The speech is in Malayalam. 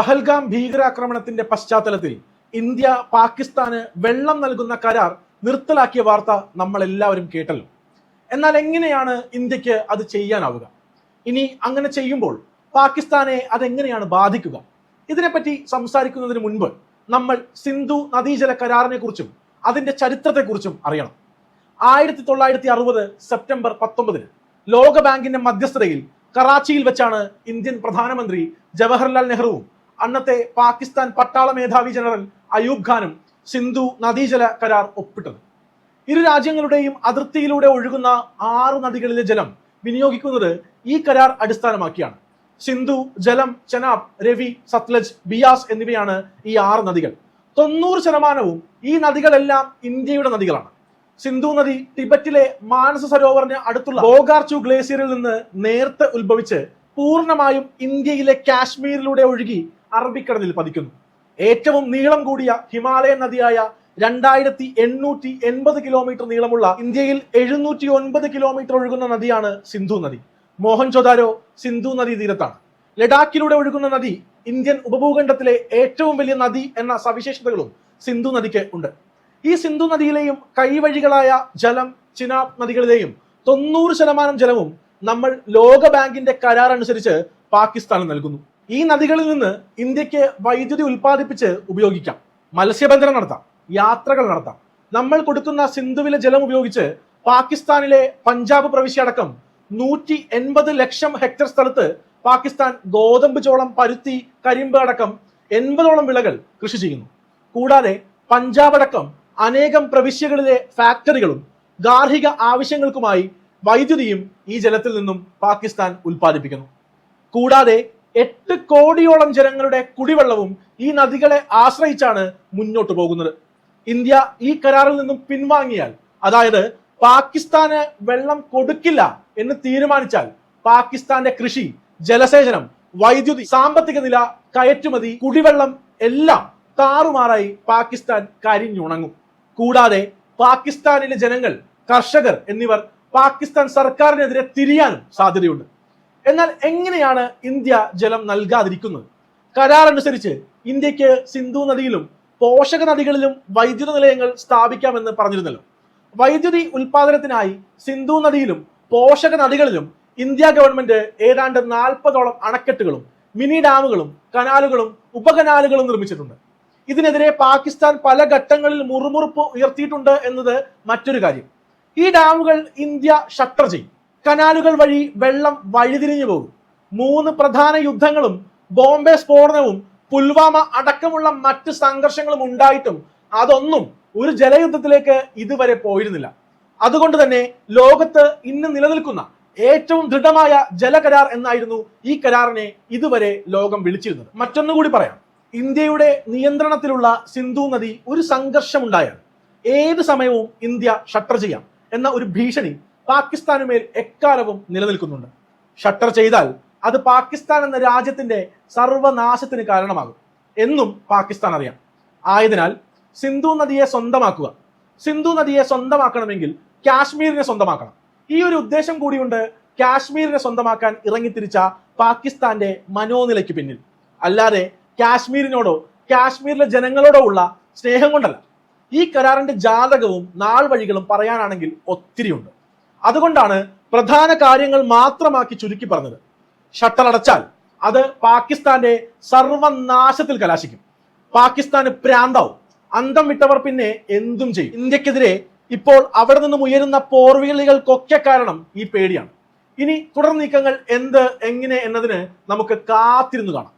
പഹൽഗാം ഭീകരാക്രമണത്തിന്റെ പശ്ചാത്തലത്തിൽ ഇന്ത്യ പാകിസ്ഥാന് വെള്ളം നൽകുന്ന കരാർ നിർത്തലാക്കിയ വാർത്ത നമ്മൾ എല്ലാവരും കേട്ടല്ലോ. എന്നാൽ എങ്ങനെയാണ് ഇന്ത്യയ്ക്ക് അത് ചെയ്യാനാവുക? ഇനി അങ്ങനെ ചെയ്യുമ്പോൾ പാകിസ്ഥാനെ അതെങ്ങനെയാണ് ബാധിക്കുക? ഇതിനെപ്പറ്റി സംസാരിക്കുന്നതിന് മുൻപ് നമ്മൾ സിന്ധു നദീജല കരാറിനെ കുറിച്ചും അതിന്റെ ചരിത്രത്തെക്കുറിച്ചും അറിയണം. ആയിരത്തി തൊള്ളായിരത്തി അറുപത് സെപ്റ്റംബർ പത്തൊമ്പതിന് ലോകബാങ്കിന്റെ മധ്യസ്ഥതയിൽ കറാച്ചിയിൽ വെച്ചാണ് ഇന്ത്യൻ പ്രധാനമന്ത്രി ജവഹർലാൽ നെഹ്റുവും അന്നത്തെ പാകിസ്ഥാൻ പട്ടാള മേധാവി ജനറൽ അയൂബ് ഖാനും സിന്ധു നദീജല കരാർ ഒപ്പിട്ടത്. ഇരു രാജ്യങ്ങളുടെയും അതിർത്തിയിലൂടെ ഒഴുകുന്ന ആറ് നദികളിലെ ജലം വിനിയോഗിക്കുന്നത് ഈ കരാർ അടിസ്ഥാനമാക്കിയാണ്. സിന്ധു ജലം ചെനാബ് രവി സത്ലജ് ബിയാസ് എന്നിവയാണ് ഈ ആറ് നദികൾ. തൊണ്ണൂറ് ശതമാനവും ഈ നദികളെല്ലാം ഇന്ത്യയുടെ നദികളാണ്. സിന്ധു നദി ടിബറ്റിലെ മാനസ സരോവറിന് അടുത്തുള്ള ബോഗാർച്ചു ഗ്ലേസിയറിൽ നിന്ന് നേർത്ത് ഉത്ഭവിച്ച് പൂർണമായും ഇന്ത്യയിലെ കാശ്മീരിലൂടെ ഒഴുകി അറബിക്കടലിൽ പതിക്കുന്നു. ഏറ്റവും നീളം കൂടിയ ഹിമാലയൻ നദിയായ രണ്ടായിരത്തി എണ്ണൂറ്റി എൺപത് കിലോമീറ്റർ നീളമുള്ള ഇന്ത്യയിൽ എഴുന്നൂറ്റി ഒൻപത് കിലോമീറ്റർ ഒഴുകുന്ന നദിയാണ് സിന്ധു നദി. മോഹൻജൊദാരോ സിന്ധു നദീ തീരത്താണ്. ലഡാക്കിലൂടെ ഒഴുകുന്ന നദി ഇന്ത്യൻ ഉപഭൂഖണ്ഡത്തിലെ ഏറ്റവും വലിയ നദി എന്ന സവിശേഷതകളും സിന്ധു നദിക്ക് ഉണ്ട്. ഈ സിന്ധു നദിയിലെയും കൈവഴികളായ ജലം ചിനാബ് നദികളിലെയും തൊണ്ണൂറ് ശതമാനം ജലവും നമ്മൾ ലോക ബാങ്കിന്റെ കരാർ അനുസരിച്ച് പാകിസ്ഥാന് നൽകുന്നു. ഈ നദികളിൽ നിന്ന് ഇന്ത്യയ്ക്ക് വൈദ്യുതി ഉൽപ്പാദിപ്പിച്ച് ഉപയോഗിക്കാം. മത്സ്യബന്ധനം നടത്താം. യാത്രകൾ നടത്താം. നമ്മൾ കൊടുക്കുന്ന സിന്ധുവിലെ ജലം ഉപയോഗിച്ച് പാകിസ്ഥാനിലെ പഞ്ചാബ് പ്രവിശ്യടക്കം നൂറ്റി എൺപത് ലക്ഷം ഹെക്ടർ സ്ഥലത്ത് പാകിസ്ഥാൻ ഗോതമ്പ് ചോളം പരുത്തി കരിമ്പ് അടക്കം എൺപതോളം വിളകൾ കൃഷി ചെയ്യുന്നു. കൂടാതെ പഞ്ചാബ് അടക്കം അനേകം പ്രവിശ്യകളിലെ ഫാക്ടറികളും ഗാർഹിക ആവശ്യങ്ങൾക്കുമായി വൈദ്യുതിയും ഈ ജലത്തിൽ നിന്നും പാകിസ്ഥാൻ ഉൽപ്പാദിപ്പിക്കുന്നു. കൂടാതെ എട്ട് കോടിയോളം ജനങ്ങളുടെ കുടിവെള്ളവും ഈ നദികളെ ആശ്രയിച്ചാണ് മുന്നോട്ട് പോകുന്നത്. ഇന്ത്യ ഈ കരാറിൽ നിന്നും പിൻവാങ്ങിയാൽ അതായത് പാകിസ്ഥാന് വെള്ളം കൊടുക്കില്ല എന്ന് തീരുമാനിച്ചാൽ പാകിസ്ഥാന്റെ കൃഷി ജലസേചനം വൈദ്യുതി സാമ്പത്തിക നില കയറ്റുമതി കുടിവെള്ളം എല്ലാം താറുമാറായി പാകിസ്ഥാൻ കരിഞ്ഞുണങ്ങും. കൂടാതെ പാകിസ്ഥാനിലെ ജനങ്ങൾ കർഷകർ എന്നിവർ പാകിസ്ഥാൻ സർക്കാരിനെതിരെ തിരിയാനും സാധ്യതയുണ്ട്. എന്നാൽ എങ്ങനെയാണ് ഇന്ത്യ ജലം നൽകാതിരിക്കുന്നത്? കരാർ അനുസരിച്ച് ഇന്ത്യയ്ക്ക് സിന്ധു നദിയിലും പോഷക നദികളിലും വൈദ്യുത നിലയങ്ങൾ സ്ഥാപിക്കാമെന്ന് പറഞ്ഞിരുന്നല്ലോ. വൈദ്യുതി ഉൽപാദനത്തിനായി സിന്ധു നദിയിലും പോഷക നദികളിലും ഇന്ത്യ ഗവൺമെന്റ് ഏതാണ്ട് നാൽപ്പതോളം അണക്കെട്ടുകളും മിനി ഡാമുകളും കനാലുകളും ഉപകനാലുകളും നിർമ്മിച്ചിട്ടുണ്ട്. ഇതിനെതിരെ പാകിസ്ഥാൻ പല ഘട്ടങ്ങളിൽ മുറുമുറുപ്പ് ഉയർത്തിയിട്ടുണ്ട് എന്നത് മറ്റൊരു കാര്യം. ഈ ഡാമുകൾ ഇന്ത്യ ഷട്ടർ ചെയ്യും. കനാലുകൾ വഴി വെള്ളം വഴിതിരിഞ്ഞു പോകും. മൂന്ന് പ്രധാന യുദ്ധങ്ങളും ബോംബെ സ്ഫോടനവും പുൽവാമ അടക്കമുള്ള മറ്റ് സംഘർഷങ്ങളും ഉണ്ടായിട്ടും അതൊന്നും ഒരു ജലയുദ്ധത്തിലേക്ക് ഇതുവരെ പോയിരുന്നില്ല. അതുകൊണ്ട് തന്നെ ലോകത്ത് ഇന്ന് നിലനിൽക്കുന്ന ഏറ്റവും ദൃഢമായ ജലകരാർ എന്നായിരുന്നു ഈ കരാറിനെ ഇതുവരെ ലോകം വിളിച്ചിരുന്നത്. മറ്റൊന്നുകൂടി പറയാം. ഇന്ത്യയുടെ നിയന്ത്രണത്തിലുള്ള സിന്ധു നദി ഒരു സംഘർഷമുണ്ടായാൽ ഏത് സമയവും ഇന്ത്യ ഷട്ടർ ചെയ്യാം എന്ന ഒരു ഭീഷണി പാകിസ്ഥാനുമേൽ എക്കാലവും നിലനിൽക്കുന്നുണ്ട്. ഷട്ടർ ചെയ്താൽ അത് പാകിസ്ഥാൻ എന്ന രാജ്യത്തിന്റെ സർവനാശത്തിന് കാരണമാകും. എന്നും പാകിസ്ഥാൻ അറിയാം. ആയതിനാൽ സിന്ധു നദിയെ സ്വന്തമാക്കുക. സിന്ധു നദിയെ സ്വന്തമാക്കണമെങ്കിൽ കാശ്മീരിനെ സ്വന്തമാക്കണം. ഈ ഒരു ഉദ്ദേശം കൂടിയുണ്ട് കാശ്മീരിനെ സ്വന്തമാക്കാൻ ഇറങ്ങിത്തിരിച്ച പാകിസ്ഥാന്റെ മനോനിലയ്ക്ക് പിന്നിൽ. അല്ലാതെ കാശ്മീരിനോടോ കാശ്മീരിലെ ജനങ്ങളോടോ ഉള്ള സ്നേഹം കൊണ്ടല്ല. ഈ കരാറിന്റെ ജാതകവും നാൾ വഴികളും പറയാനാണെങ്കിൽ ഒത്തിരിയുണ്ട്. അതുകൊണ്ടാണ് പ്രധാന കാര്യങ്ങൾ മാത്രമാക്കി ചുരുക്കി പറഞ്ഞത്. ഷട്ടർ അടച്ചാൽ അത് പാകിസ്ഥാന്റെ സർവനാശത്തിൽ കലാശിക്കും. പാകിസ്ഥാന് പ്രാന്താവും. അന്തം വിട്ടവർ പിന്നെ എന്തും ചെയ്യും. ഇന്ത്യക്കെതിരെ ഇപ്പോൾ അവിടെ നിന്നും ഉയരുന്ന പോർവിളികൾക്കൊക്കെ കാരണം ഈ പേടിയാണ്. ഇനി തുടർ നീക്കങ്ങൾ എന്ത് എങ്ങനെ എന്നതിന് നമുക്ക് കാത്തിരുന്നു കാണാം.